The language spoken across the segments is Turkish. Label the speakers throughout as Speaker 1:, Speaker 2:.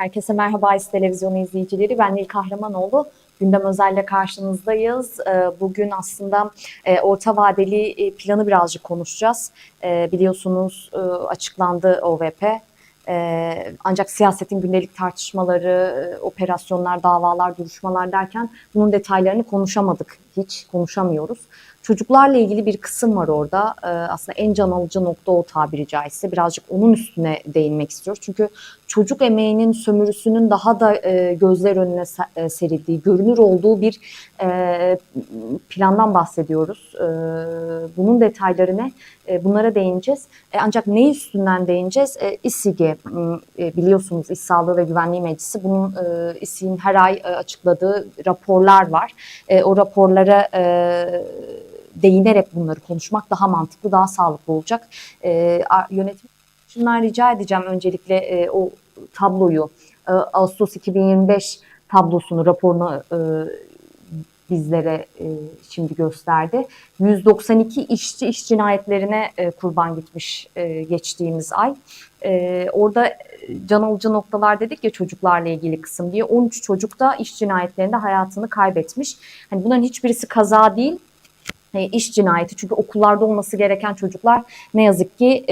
Speaker 1: Herkese merhaba İS Televizyonu izleyicileri. Ben Nil Kahramanoğlu. Gündem özelle karşınızdayız. Ee, Bugün aslında e, orta vadeli e, planı birazcık konuşacağız. Ee, Biliyorsunuz e, açıklandı OVP. Ee, Ancak siyasetin gündelik tartışmaları, operasyonlar, davalar, duruşmalar derken bunun detaylarını konuşamadık. Hiç konuşamıyoruz. Çocuklarla ilgili bir kısım var orada. Ee, Aslında en can alıcı nokta o tabiri caizse. Birazcık onun üstüne değinmek istiyoruz. Çünkü çocuk emeğinin sömürüsünün daha da e, gözler önüne se- e, serildiği, görünür olduğu bir e, plandan bahsediyoruz. E, bunun detayları ne? E, bunlara değineceğiz. Ancak ne üstünden değineceğiz? E, İSİG'i biliyorsunuz İş Sağlığı ve Güvenliği Meclisi bunun e, İSİG'in her ay açıkladığı raporlar var. O raporlara e, değinerek bunları konuşmak daha mantıklı, daha sağlıklı olacak. E, yönetim şundan rica edeceğim öncelikle e, o tabloyu e, Ağustos 2025 tablosunu, raporunu e, bizlere e, şimdi gösterdi. 192 işçi iş cinayetlerine e, kurban gitmiş e, geçtiğimiz ay. Orada can alıcı noktalar dedik ya çocuklarla ilgili kısım diye 13 çocuk da iş cinayetlerinde hayatını kaybetmiş. Hani bunların hiçbirisi kaza değil, iş cinayeti. Çünkü okullarda olması gereken çocuklar ne yazık ki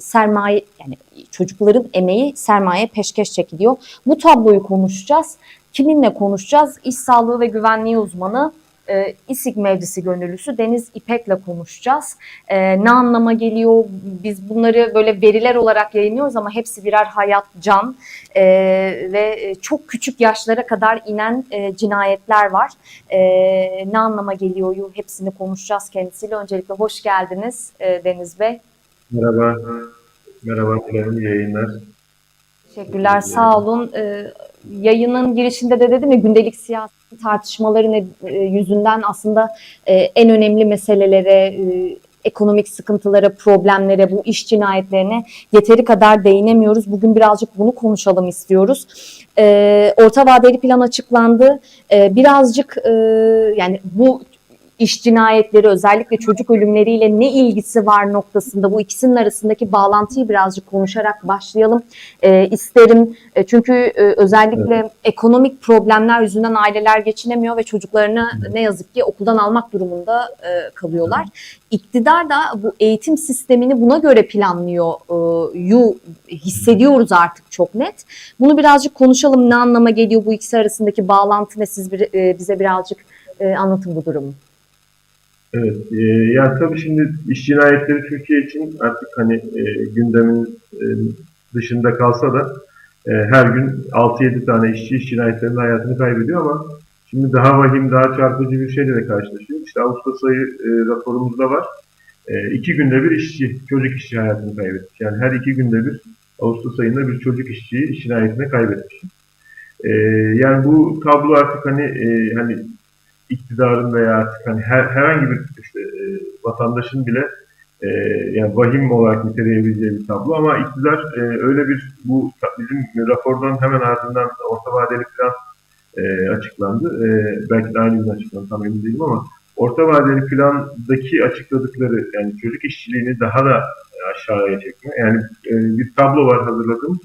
Speaker 1: sermaye yani çocukların emeği sermaye peşkeş çekiliyor. Bu tabloyu konuşacağız. Kiminle konuşacağız? İş sağlığı ve güvenliği uzmanı e, İSİG Meclisi Gönüllüsü Deniz İpek'le konuşacağız. E, ne anlama geliyor? Biz bunları böyle veriler olarak yayınlıyoruz ama hepsi birer hayat, can e, ve çok küçük yaşlara kadar inen e, cinayetler var. E, ne anlama geliyor? Hepsini konuşacağız kendisiyle. Öncelikle hoş geldiniz e, Deniz Bey.
Speaker 2: Merhaba. Merhaba iyi yayınlar.
Speaker 1: Teşekkürler, sağ olun. Ee, yayının girişinde de dedim ya gündelik siyasi tartışmaları ne- e, yüzünden aslında e, en önemli meselelere, e, ekonomik sıkıntılara, problemlere, bu iş cinayetlerine yeteri kadar değinemiyoruz. Bugün birazcık bunu konuşalım istiyoruz. Orta vadeli plan açıklandı. Birazcık yani bu iş cinayetleri özellikle çocuk ölümleriyle ne ilgisi var noktasında bu ikisinin arasındaki bağlantıyı birazcık konuşarak başlayalım e, isterim. E, çünkü e, özellikle ekonomik problemler yüzünden aileler geçinemiyor ve çocuklarını ne yazık ki okuldan almak durumunda e, kalıyorlar. İktidar da bu eğitim sistemini buna göre planlıyor e, yu hissediyoruz artık çok net. Bunu birazcık konuşalım ne anlama geliyor bu ikisi arasındaki bağlantı ne siz bir, e, bize birazcık e, anlatın bu durumu.
Speaker 2: Evet, e, ya tabii şimdi iş cinayetleri Türkiye için artık hani e, gündemin e, dışında kalsa da e, her gün 6-7 tane işçi iş cinayetlerinde hayatını kaybediyor ama şimdi daha vahim, daha çarpıcı bir şeyle de karşılaşıyoruz. İşte Ağustos ayı e, raporumuzda var. E, iki günde bir işçi, çocuk işçi hayatını kaybetmiş. Yani her iki günde bir Ağustos ayında bir çocuk işçiyi iş cinayetine kaybetmiş. E, yani bu tablo artık hani e, hani iktidarın veya artık hani her, herhangi bir işte e, vatandaşın bile e, yani vahim olarak niteleyebileceği bir tablo ama iktidar e, öyle bir bu bizim rapordan hemen ardından orta vadeli plan e, açıklandı. E, belki de aynı gün açıklandı tam emin değilim ama orta vadeli plandaki açıkladıkları yani çocuk işçiliğini daha da aşağıya çekme. Yani e, bir tablo var hazırladığım.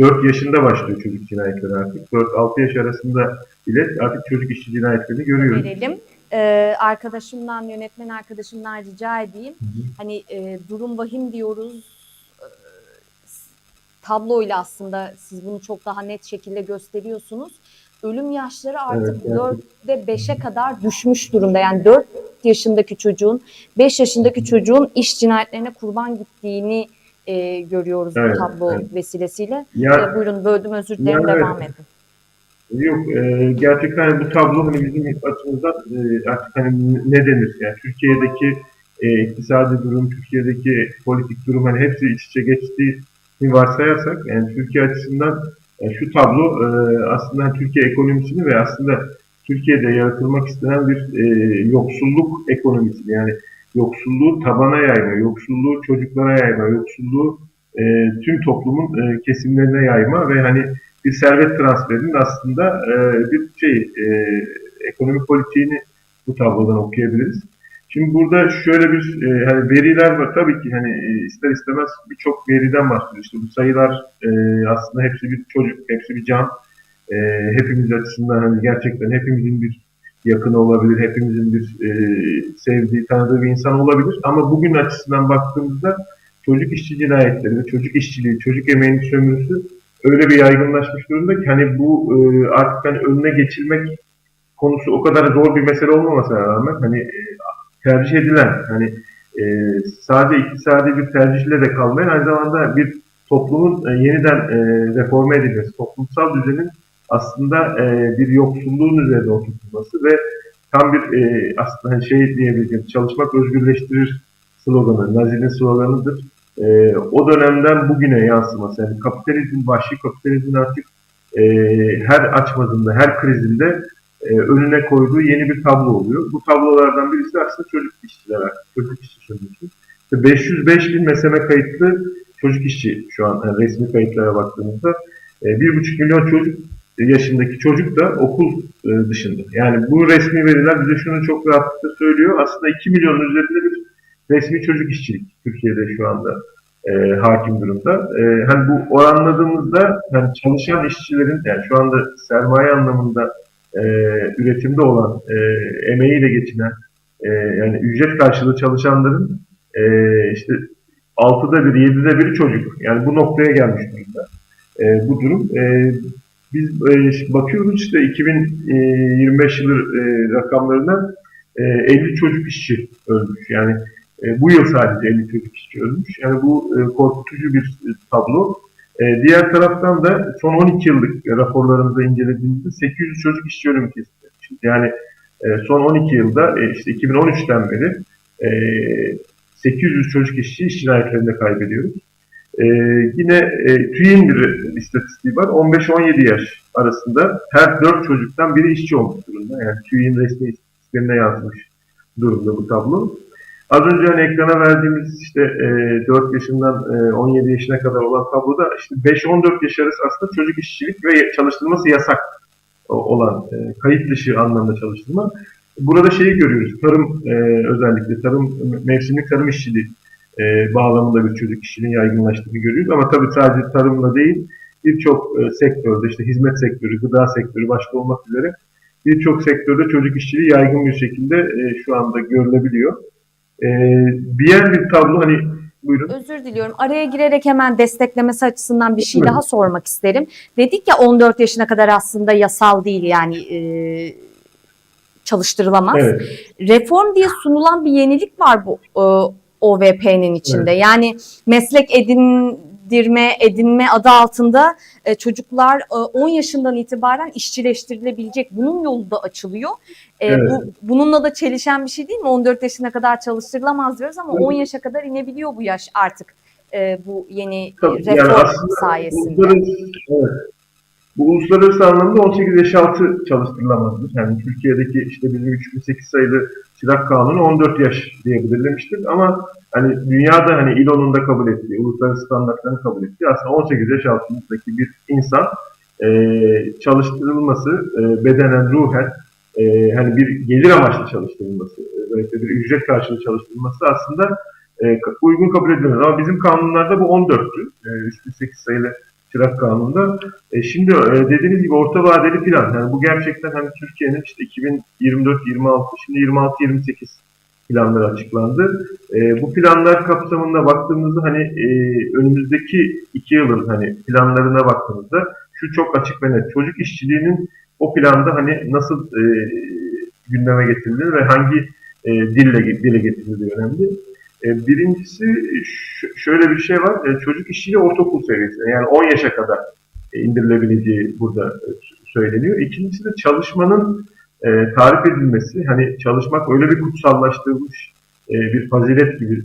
Speaker 2: 4 yaşında başlıyor çocuk cinayetleri artık. 4-6 yaş arasında bile artık çocuk işçi cinayetlerini görüyoruz.
Speaker 1: verelim. Ee, arkadaşımdan, yönetmen arkadaşımdan rica edeyim. Hani e, durum vahim diyoruz. S- tabloyla aslında siz bunu çok daha net şekilde gösteriyorsunuz. Ölüm yaşları artık
Speaker 2: Evet,
Speaker 1: 4'de 5'e kadar düşmüş durumda. Yani 4 yaşındaki çocuğun, 5 yaşındaki çocuğun iş cinayetlerine kurban gittiğini e, görüyoruz
Speaker 2: Evet,
Speaker 1: bu tablo
Speaker 2: evet.
Speaker 1: vesilesiyle.
Speaker 2: Ya
Speaker 1: Ee, buyurun böldüm özür dilerim
Speaker 2: Yani
Speaker 1: devam edin.
Speaker 2: Yok, e, gerçekten bu tablo hani bizim açımızdan e, artık hani ne denir? Yani Türkiye'deki e, iktisadi durum, Türkiye'deki politik durum hani hepsi iç içe geçtiğini varsayarsak yani Türkiye açısından yani şu tablo e, aslında Türkiye ekonomisini ve aslında Türkiye'de yaratılmak istenen bir e, yoksulluk ekonomisi yani yoksulluğu tabana yayma, yoksulluğu çocuklara yayma, yoksulluğu e, tüm toplumun e, kesimlerine yayma ve hani bir servet transferinin aslında e, bir şey e, ekonomi politiğini bu tablodan okuyabiliriz. Şimdi burada şöyle bir e, hani veriler var tabii ki hani e, ister istemez birçok veriden bahsediyor. İşte bu sayılar e, aslında hepsi bir çocuk, hepsi bir can. E, hepimiz açısından hani gerçekten hepimizin bir yakını olabilir, hepimizin bir e, sevdiği, tanıdığı bir insan olabilir. Ama bugün açısından baktığımızda çocuk işçi cinayetleri, çocuk işçiliği, çocuk emeğinin sömürüsü öyle bir yaygınlaşmış durumda ki hani bu e, artık hani önüne geçilmek konusu o kadar zor bir mesele olmamasına rağmen hani e, tercih edilen hani e, sadece iktisadi bir tercihle de kalmayan aynı zamanda bir toplumun e, yeniden e, reforme edilmesi, toplumsal düzenin aslında e, bir yoksulluğun üzerine oturtulması ve tam bir e, aslında hani şey diyebileceğim çalışmak özgürleştirir sloganı, Nazi'nin sloganıdır. E, o dönemden bugüne yansıması. Yani kapitalizm, vahşi kapitalizmin artık e, her açmadığında, her krizinde e, önüne koyduğu yeni bir tablo oluyor. Bu tablolardan birisi aslında çocuk işçiler çocuk işçi sömürüsü. Ve 505 bin meseme kayıtlı çocuk işçi şu an yani resmi kayıtlara baktığımızda e, 1,5 milyon çocuk yaşındaki çocuk da okul e, dışında. Yani bu resmi veriler bize şunu çok rahatlıkla söylüyor. Aslında 2 milyonun üzerinde bir resmi çocuk işçilik Türkiye'de şu anda e, hakim durumda. E, hani bu oranladığımızda yani çalışan işçilerin yani şu anda sermaye anlamında e, üretimde olan e, emeğiyle geçinen e, yani ücret karşılığı çalışanların e, işte altıda bir, yedide biri çocuk. Yani bu noktaya gelmiş durumda. E, bu durum. E, biz e, bakıyoruz işte 2025 yılı e, rakamlarına e, 50 çocuk işçi ölmüş. Yani e, bu yıl sadece 50 çocuk işçi ölmüş. Yani bu e, korkutucu bir e, tablo. E, diğer taraftan da son 12 yıllık raporlarımızda incelediğimizde 800 çocuk işçi ölümü tespit Yani e, son 12 yılda e, işte 2013'ten beri e, 800 çocuk işçi iş cinayetlerinde kaybediyoruz. E, yine e, TÜİ'nin bir istatistiği var. 15-17 yaş arasında her 4 çocuktan biri işçi olmuş durumda. Yani TÜİ'nin resmi istatistiklerine yazmış durumda bu tablo. Az önce hani ekrana verdiğimiz işte e, 4 yaşından e, 17 yaşına kadar olan tabloda işte 5-14 yaş arası aslında çocuk işçilik ve çalıştırılması yasak olan e, kayıt dışı anlamda çalıştırma. Burada şeyi görüyoruz. Tarım e, özellikle tarım mevsimlik tarım işçiliği e, bağlamında bir çocuk işçiliğinin yaygınlaştığını görüyoruz. Ama tabii sadece tarımla değil birçok e, sektörde işte hizmet sektörü, gıda sektörü başta olmak üzere birçok sektörde çocuk işçiliği yaygın bir şekilde e, şu anda görülebiliyor. E, diğer bir tablo hani buyurun.
Speaker 1: Özür diliyorum. Araya girerek hemen desteklemesi açısından bir şey
Speaker 2: Buyurun.
Speaker 1: daha sormak isterim. Dedik ya 14 yaşına kadar aslında yasal değil yani e, çalıştırılamaz.
Speaker 2: Evet.
Speaker 1: Reform diye sunulan bir yenilik var bu e, OVP'nin içinde. Yani meslek edindirme, edinme adı altında e, çocuklar e, 10 yaşından itibaren işçileştirilebilecek. Bunun yolu da açılıyor. E,
Speaker 2: Evet.
Speaker 1: bu, bununla da çelişen bir şey değil mi? 14 yaşına kadar çalıştırılamaz diyoruz ama
Speaker 2: Evet.
Speaker 1: 10 yaşa kadar inebiliyor bu yaş artık e, bu yeni
Speaker 2: Tabii,
Speaker 1: reform
Speaker 2: yani
Speaker 1: sayesinde.
Speaker 2: Uluslararası, evet. Bu uluslararası anlamda 18 yaş altı çalıştırılamazdır. Yani Türkiye'deki işte bizim 3008 sayılı çırak kanunu 14 yaş diye belirlemiştir. Ama hani dünyada hani İLO'nun da kabul ettiği, uluslararası standartların kabul ettiği aslında 18 yaş altındaki bir insan e, çalıştırılması e, bedenen, ruhen e, hani bir gelir amaçlı çalıştırılması, özellikle bir ücret karşılığı çalıştırılması aslında e, uygun kabul edilemez. Ama bizim kanunlarda bu 14'tü. E, 3008 sayılı çırak kanununda. E, şimdi e, dediğiniz gibi orta vadeli plan. Yani bu gerçekten hani Türkiye'nin işte 2024-26, şimdi 26-28 planları açıklandı. E, bu planlar kapsamında baktığımızda hani e, önümüzdeki iki yılın hani planlarına baktığımızda şu çok açık ve net. Çocuk işçiliğinin o planda hani nasıl e, gündeme getirildiği ve hangi e, dille dile getirildiği önemli. E, birincisi şöyle bir şey var. E, çocuk işçiliği ortaokul seviyesinde yani 10 yaşa kadar e, indirilebileceği burada söyleniyor. İkincisi de çalışmanın tarif edilmesi. Hani çalışmak öyle bir kutsallaştırılmış bir fazilet gibi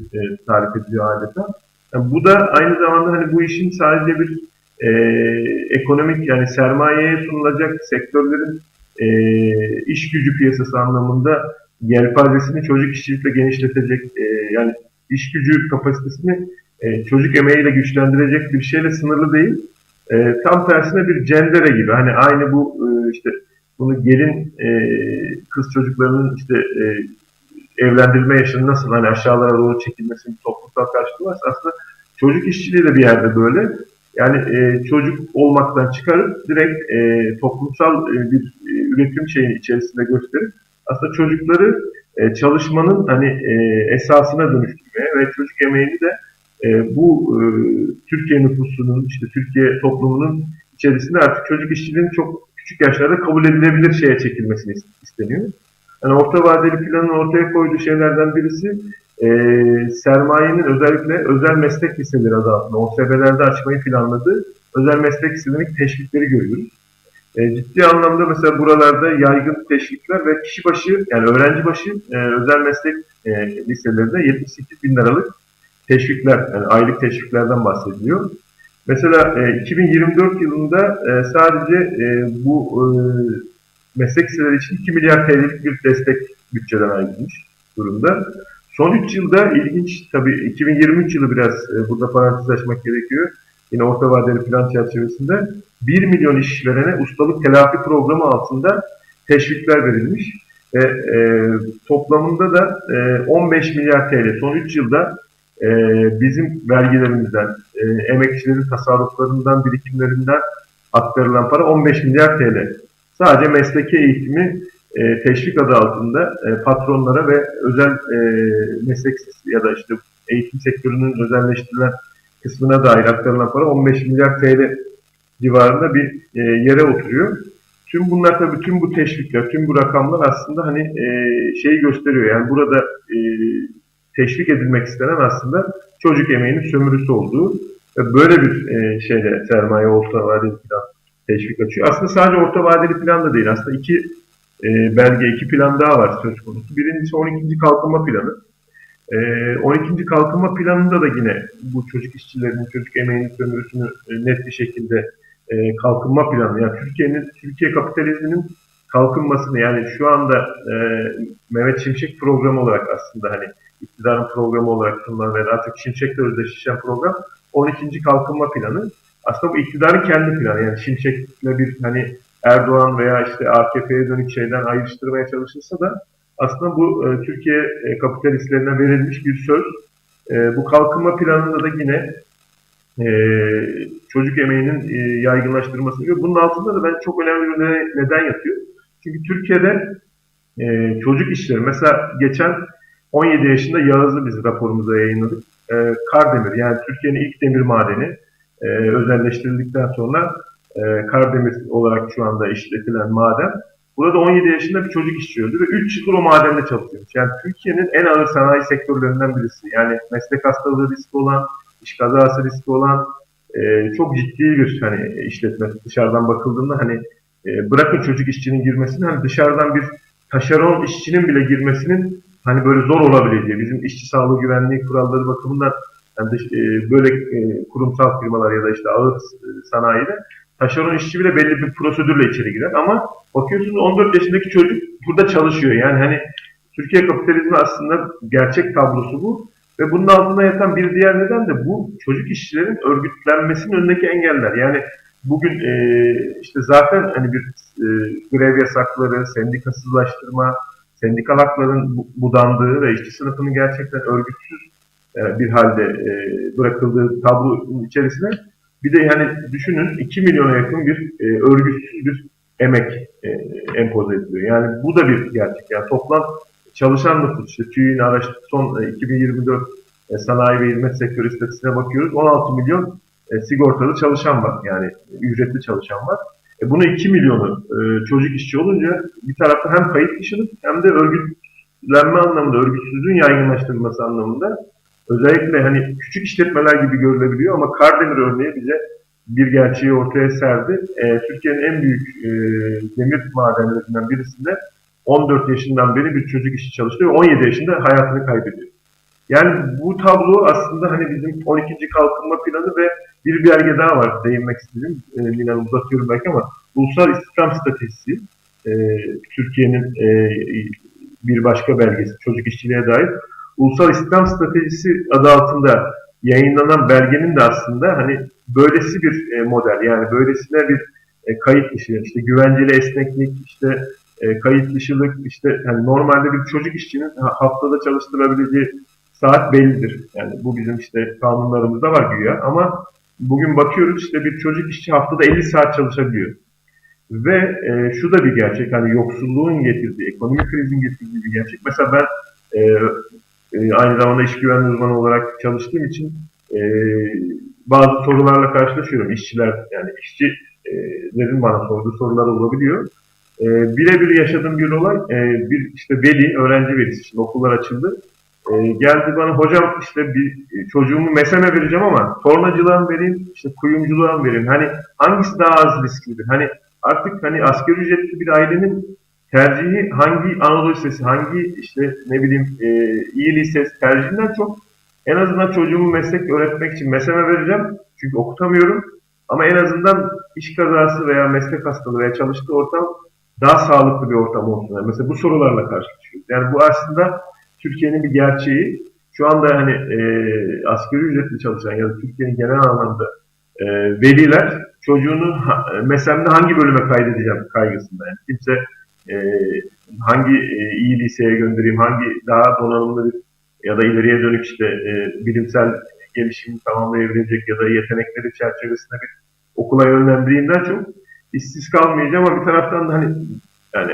Speaker 2: tarif ediliyor adeta. Yani bu da aynı zamanda hani bu işin sadece bir e, ekonomik yani sermayeye sunulacak sektörlerin e, iş gücü piyasası anlamında yelpazesini çocuk işçilikle genişletecek e, yani iş gücü kapasitesini e, çocuk emeğiyle güçlendirecek bir şeyle sınırlı değil. E, tam tersine bir cendere gibi hani aynı bu e, işte bunu gelin e, kız çocuklarının işte e, evlendirilme yaşının nasıl hani aşağılara doğru çekilmesinin toplumsal karşılığı aslında çocuk işçiliği de bir yerde böyle. Yani e, çocuk olmaktan çıkarıp direkt e, toplumsal e, bir e, üretim şeyin içerisinde gösterip aslında çocukları e, çalışmanın hani e, esasına dönüştürmeye ve çocuk emeğini de e, bu e, Türkiye nüfusunun işte Türkiye toplumunun içerisinde artık çocuk işçiliğinin çok küçük yaşlarda kabul edilebilir şeye çekilmesini is- isteniyor. Yani orta vadeli planın ortaya koyduğu şeylerden birisi e, sermayenin özellikle özel meslek liseleri adı altında OSB'lerde açmayı planladığı özel meslek liselerindeki teşvikleri görüyoruz. E, ciddi anlamda mesela buralarda yaygın teşvikler ve kişi başı yani öğrenci başı e, özel meslek e, liselerinde 78 bin liralık teşvikler yani aylık teşviklerden bahsediliyor. Mesela e, 2024 yılında e, sadece e, bu e, meslek liseleri için 2 milyar TL'lik bir destek bütçeden ayrılmış durumda. Son 3 yılda ilginç tabii 2023 yılı biraz e, burada parantez açmak gerekiyor. Yine orta vadeli plan çerçevesinde 1 milyon işverene ustalık telafi programı altında teşvikler verilmiş. Ve e, toplamında da e, 15 milyar TL son 3 yılda e, bizim vergilerimizden, e, emekçilerin tasarruflarından, birikimlerinden aktarılan para 15 milyar TL. Sadece mesleki eğitimi e, teşvik adı altında e, patronlara ve özel e, meslek ya da işte eğitim sektörünün özelleştirilen kısmına dair aktarılan para 15 milyar TL civarında bir e, yere oturuyor. Tüm bunlar tabii tüm bu teşvikler, tüm bu rakamlar aslında hani e, şeyi gösteriyor. Yani burada e, teşvik edilmek istenen aslında çocuk emeğinin sömürüsü olduğu ve böyle bir e, şeyle sermaye orta vadeli plan teşvik açıyor. Aslında sadece orta vadeli plan da değil. Aslında iki e, belge, iki plan daha var söz konusu. Birincisi 12. kalkınma planı. E, 12. kalkınma planında da yine bu çocuk işçilerinin, çocuk emeğinin sömürüsünü e, net bir şekilde e, kalkınma planı. Yani Türkiye'nin, Türkiye kapitalizminin kalkınmasını yani şu anda e, Mehmet Şimşek programı olarak aslında hani iktidarın programı olarak sunulan ve artık Şimşek'le özdeşleşen program 12. kalkınma planı. Aslında bu iktidarın kendi planı. Yani Şimşek'le bir hani Erdoğan veya işte AKP'ye dönük şeyden ayrıştırmaya çalışılsa da aslında bu e, Türkiye e, kapitalistlerine verilmiş bir söz. E, bu kalkınma planında da yine e, çocuk emeğinin e, yaygınlaştırılması gibi. Bunun altında da ben çok önemli bir neden, yatıyor. Çünkü Türkiye'de e, çocuk işleri mesela geçen 17 yaşında Yağız'ı biz raporumuza yayınladık. E, Kardemir yani Türkiye'nin ilk demir madeni e, özelleştirildikten sonra e, Kardemir olarak şu anda işletilen maden. Burada 17 yaşında bir çocuk işçi ve 3 yıldır o madende çalışıyormuş. Yani Türkiye'nin en ağır sanayi sektörlerinden birisi. Yani meslek hastalığı riski olan, iş kazası riski olan e, çok ciddi bir hani işletme dışarıdan bakıldığında hani e, bırakın çocuk işçinin girmesini hani dışarıdan bir taşeron işçinin bile girmesinin hani böyle zor olabileceği bizim işçi sağlığı güvenliği kuralları bakımından yani dış, e, böyle e, kurumsal firmalar ya da işte ağır e, sanayide taşeron işçi bile belli bir prosedürle içeri girer ama bakıyorsunuz 14 yaşındaki çocuk burada çalışıyor. Yani hani Türkiye kapitalizmi aslında gerçek tablosu bu. Ve bunun altında yatan bir diğer neden de bu çocuk işçilerin örgütlenmesinin önündeki engeller. Yani bugün e, işte zaten hani bir e, grev yasakları, sendikasızlaştırma, sendikal hakların bu- budandığı ve işçi sınıfının gerçekten örgütsüz e, bir halde e, bırakıldığı tablonun içerisine bir de yani düşünün 2 milyona yakın bir e, örgütsüz bir emek e, empoze ediliyor. Yani bu da bir gerçek. Yani toplam çalışan nüfus işte TÜİ'nin araştır son e, 2024 e, sanayi ve hizmet sektörü istatistiğine bakıyoruz. 16 milyon e, sigortalı çalışan var. Yani ücretli çalışan var. E, bunu 2 milyonu e, çocuk işçi olunca bir tarafta hem kayıt dışılık hem de örgütlenme anlamında, örgütsüzlüğün yaygınlaştırılması anlamında özellikle hani küçük işletmeler gibi görülebiliyor ama Kardemir örneği bize bir gerçeği ortaya serdi. E, Türkiye'nin en büyük e, demir madenlerinden birisinde 14 yaşından beri bir çocuk işçi çalıştı ve 17 yaşında hayatını kaybediyor. Yani bu tablo aslında hani bizim 12. kalkınma planı ve bir belge daha var değinmek istedim. E, Milan uzatıyorum belki ama Ulusal İstihdam Stratejisi e, Türkiye'nin e, bir başka belgesi çocuk işçiliğe dair. Ulusal İstihdam Stratejisi adı altında yayınlanan belgenin de aslında hani böylesi bir e, model yani böylesine bir kayıt dışı işte güvenceli esneklik işte e, e, kayıt dışılık, işte hani normalde bir çocuk işçinin ha- haftada çalıştırabileceği saat bellidir. Yani bu bizim işte kanunlarımızda var güya ama bugün bakıyoruz işte bir çocuk işçi haftada 50 saat çalışabiliyor. Ve e, şu da bir gerçek hani yoksulluğun getirdiği, ekonomik krizin getirdiği bir gerçek. Mesela ben e, e, aynı zamanda iş güvenliği uzmanı olarak çalıştığım için e, bazı sorularla karşılaşıyorum. İşçiler yani işçilerin bana sorduğu sorular olabiliyor. E, birebir yaşadığım bir olay e, bir işte veli, öğrenci velisi şimdi okullar açıldı. E, geldi bana hocam işte bir e, çocuğumu meseme vereceğim ama tornacılığa mı vereyim, işte kuyumculuğa mı vereyim? Hani hangisi daha az risklidir? Hani artık hani asgari ücretli bir ailenin tercihi hangi Anadolu Lisesi, hangi işte ne bileyim e, iyi lisesi tercihinden çok en azından çocuğumu meslek öğretmek için meseme vereceğim. Çünkü okutamıyorum. Ama en azından iş kazası veya meslek hastalığı veya çalıştığı ortam daha sağlıklı bir ortam olsun. Mesela bu sorularla karşılaşıyoruz. Yani bu aslında Türkiye'nin bir gerçeği. Şu anda hani e, asgari ücretli çalışan ya da Türkiye'nin genel anlamda e, veliler çocuğunu ha, mesemde hangi bölüme kaydedeceğim kaygısında. Yani kimse e, hangi e, iyi liseye göndereyim, hangi daha donanımlı bir ya da ileriye dönük işte e, bilimsel gelişimi tamamlayabilecek ya da yetenekleri çerçevesinde bir okula yönlendireyimden çok işsiz kalmayacağım ama bir taraftan da hani yani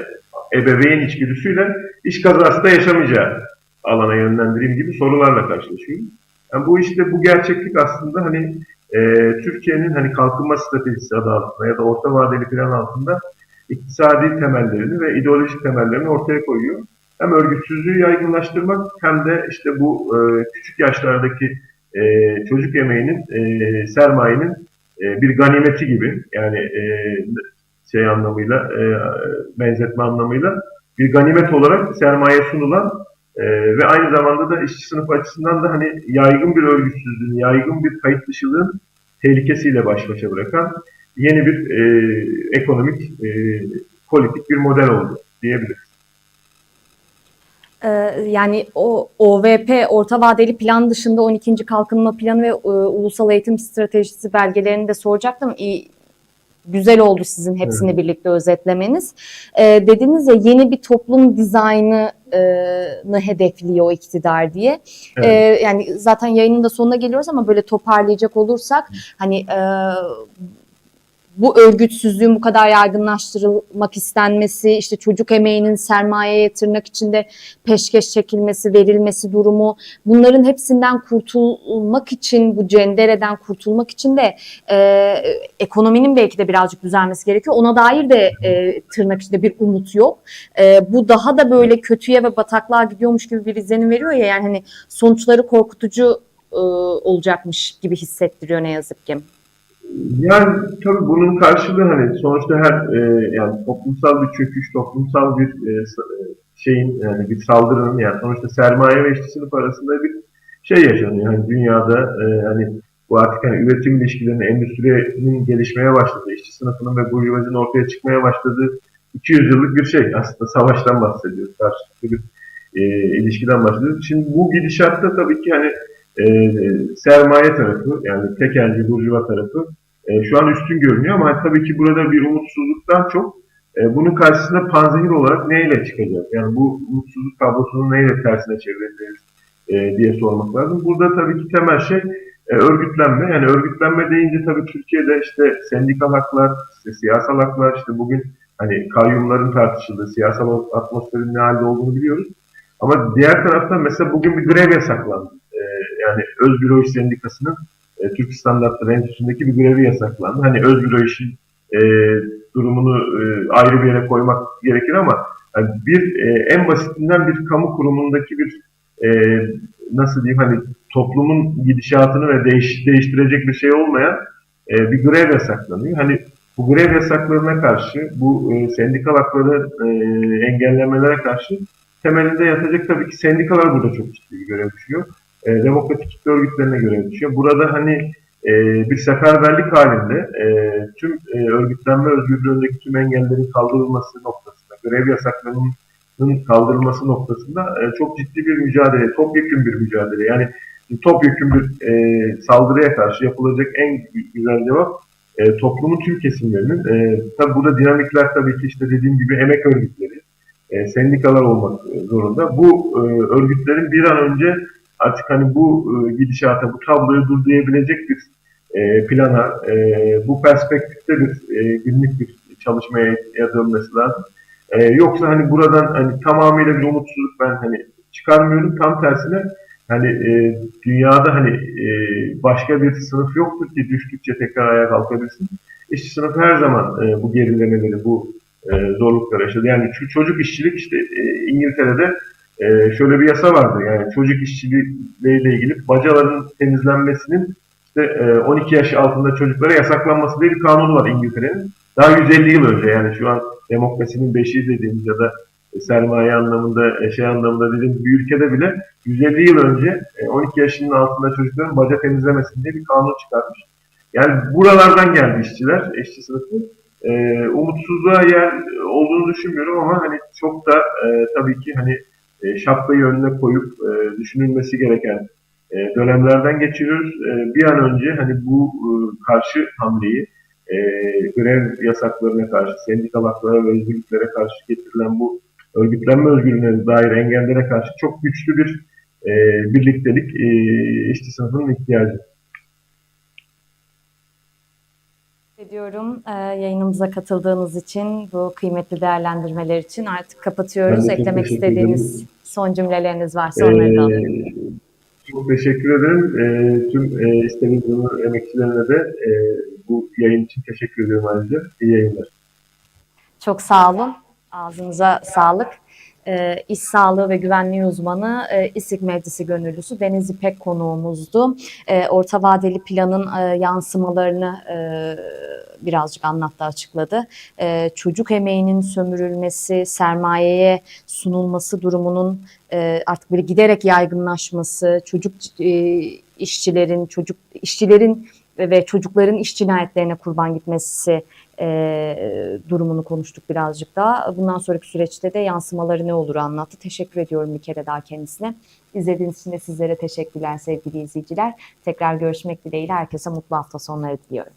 Speaker 2: ebeveyn içgüdüsüyle iş kazası da yaşamayacağı alana yönlendireyim gibi sorularla karşılaşıyorum. Yani bu işte bu gerçeklik aslında hani e, Türkiye'nin hani kalkınma stratejisi adı altında ya da orta vadeli plan altında iktisadi temellerini ve ideolojik temellerini ortaya koyuyor. Hem örgütsüzlüğü yaygınlaştırmak hem de işte bu e, küçük yaşlardaki e, çocuk emeğinin, e, sermayenin e, bir ganimeti gibi yani e, şey anlamıyla, e, benzetme anlamıyla bir ganimet olarak sermaye sunulan e, ve aynı zamanda da işçi sınıfı açısından da hani yaygın bir örgütsüzlüğün, yaygın bir kayıt dışılığın tehlikesiyle baş başa bırakan yeni bir e, ekonomik, e, politik bir model oldu diyebiliriz.
Speaker 1: Ee, Yani o OVP orta vadeli plan dışında 12. kalkınma planı ve e, ulusal eğitim stratejisi belgelerini de soracaktım. İyi, güzel oldu sizin hepsini birlikte özetlemeniz. Dediniz ya yeni bir toplum dizaynını hedefliyor iktidar diye.
Speaker 2: Evet.
Speaker 1: Ee, yani zaten yayının da sonuna geliyoruz ama böyle toparlayacak olursak hani e, bu örgütsüzlüğün bu kadar yaygınlaştırılmak istenmesi, işte çocuk emeğinin sermayeye tırnak içinde peşkeş çekilmesi, verilmesi durumu bunların hepsinden kurtulmak için bu cendereden kurtulmak için de e, ekonominin belki de birazcık düzelmesi gerekiyor. Ona dair de e, tırnak içinde bir umut yok. E, bu daha da böyle kötüye ve bataklığa gidiyormuş gibi bir izlenim veriyor ya yani hani sonuçları korkutucu e, olacakmış gibi hissettiriyor ne yazık ki.
Speaker 2: Yani tabii bunun karşılığı hani sonuçta her e, yani toplumsal bir çöküş, toplumsal bir e, e, şeyin yani bir saldırının yani sonuçta sermaye ve işçi sınıf arasında bir şey yaşanıyor. Hani dünyada e, hani bu artık hani üretim ilişkilerinin, endüstrinin gelişmeye başladığı, işçi sınıfının ve burjuvazinin ortaya çıkmaya başladığı 200 yıllık bir şey. Aslında savaştan bahsediyoruz. Karşılıklı bir e, ilişkiden bahsediyoruz. Şimdi bu gidişatta tabii ki hani e, sermaye tarafı yani tekelci burjuva tarafı e, şu an üstün görünüyor ama tabii ki burada bir umutsuzluktan çok e, bunun karşısında panzehir olarak neyle çıkacak? Yani bu umutsuzluk tablosunu neyle tersine çevirebiliriz e, diye sormak lazım. Burada tabii ki temel şey e, örgütlenme. Yani örgütlenme deyince tabii Türkiye'de işte sendikal haklar, işte siyasal haklar, işte bugün hani kayyumların tartışıldığı siyasal atmosferin ne halde olduğunu biliyoruz. Ama diğer taraftan mesela bugün bir grev yasaklandı. E, yani Özbüro İş Sendikası'nın e, Türk Standartları Enstitüsü'ndeki bir görevi yasaklandı. Hani Özbüro işin e, durumunu e, ayrı bir yere koymak gerekir ama yani bir e, en basitinden bir kamu kurumundaki bir e, nasıl diyeyim hani toplumun gidişatını ve değiş, değiştirecek bir şey olmayan e, bir grev yasaklanıyor. Hani bu grev yasaklarına karşı, bu e, sendikal hakları e, engellemelere karşı temelinde yatacak tabii ki sendikalar burada çok ciddi bir görev düşüyor e, demokratik kitle örgütlerine göre düşüyor. Burada hani e, bir seferberlik halinde e, tüm e, örgütlenme özgürlüğündeki tüm engellerin kaldırılması noktasında, görev yasaklarının kaldırılması noktasında e, çok ciddi bir mücadele, topyekun bir mücadele. Yani topyekun bir e, saldırıya karşı yapılacak en güzel cevap e, toplumun tüm kesimlerinin, e, tabi burada dinamikler tabii ki işte dediğim gibi emek örgütleri, e, sendikalar olmak zorunda. Bu e, örgütlerin bir an önce artık hani bu e, gidişata, bu tabloyu durdurabilecek bir e, plana, e, bu perspektifte bir e, günlük bir çalışmaya dönmesi lazım. E, yoksa hani buradan hani tamamıyla bir umutsuzluk ben hani çıkarmıyorum. Tam tersine hani e, dünyada hani e, başka bir sınıf yoktur ki düştükçe tekrar ayağa kalkabilsin. İşçi sınıfı her zaman e, bu gerilemeleri, bu e, zorlukları yaşadı. Yani çocuk işçilik işte e, İngiltere'de e, şöyle bir yasa vardı. Yani çocuk işçiliğiyle ilgili bacaların temizlenmesinin işte e, 12 yaş altında çocuklara yasaklanması diye bir kanunu var İngiltere'nin. Daha 150 yıl önce yani şu an demokrasinin beşiği dediğimiz ya da sermaye anlamında, e, şey anlamında dediğimiz bir ülkede bile 150 yıl önce e, 12 yaşının altında çocukların baca temizlemesini diye bir kanun çıkarmış. Yani buralardan geldi işçiler, işçi sınıfı. E, umutsuzluğa yer olduğunu düşünmüyorum ama hani çok da e, tabii ki hani e, şapkayı önüne koyup e, düşünülmesi gereken e, dönemlerden geçiriyoruz. E, bir an önce hani bu e, karşı hamleyi e, grev yasaklarına karşı, sendikal haklara ve özgürlüklere karşı getirilen bu örgütlenme özgürlüğüne dair engellere karşı çok güçlü bir e, birliktelik e, işçi sınıfının ihtiyacı.
Speaker 1: Ediyorum e, yayınımıza katıldığınız için, bu kıymetli değerlendirmeler için artık kapatıyoruz. Eklemek istediğiniz
Speaker 2: ederim.
Speaker 1: son cümleleriniz varsa onları da alayım.
Speaker 2: Ee, çok teşekkür ederim. Ee, tüm e, İstediğiniz emekçilerine de e, bu yayın için teşekkür ediyorum ayrıca. İyi yayınlar.
Speaker 1: Çok sağ olun. Ağzınıza sağlık. Ee, İş Sağlığı ve Güvenliği Uzmanı e, İSİK Meclisi Gönüllüsü Deniz İpek konuğumuzdu. E, orta vadeli planın e, yansımalarını e, birazcık anlattı, açıkladı. E, çocuk emeğinin sömürülmesi, sermayeye sunulması durumunun e, artık böyle giderek yaygınlaşması, çocuk e, işçilerin, çocuk işçilerin ve çocukların iş cinayetlerine kurban gitmesi e, durumunu konuştuk birazcık daha. Bundan sonraki süreçte de yansımaları ne olur anlattı. Teşekkür ediyorum bir kere daha kendisine. İzlediğiniz için de sizlere teşekkürler sevgili izleyiciler. Tekrar görüşmek dileğiyle herkese mutlu hafta sonları diliyorum.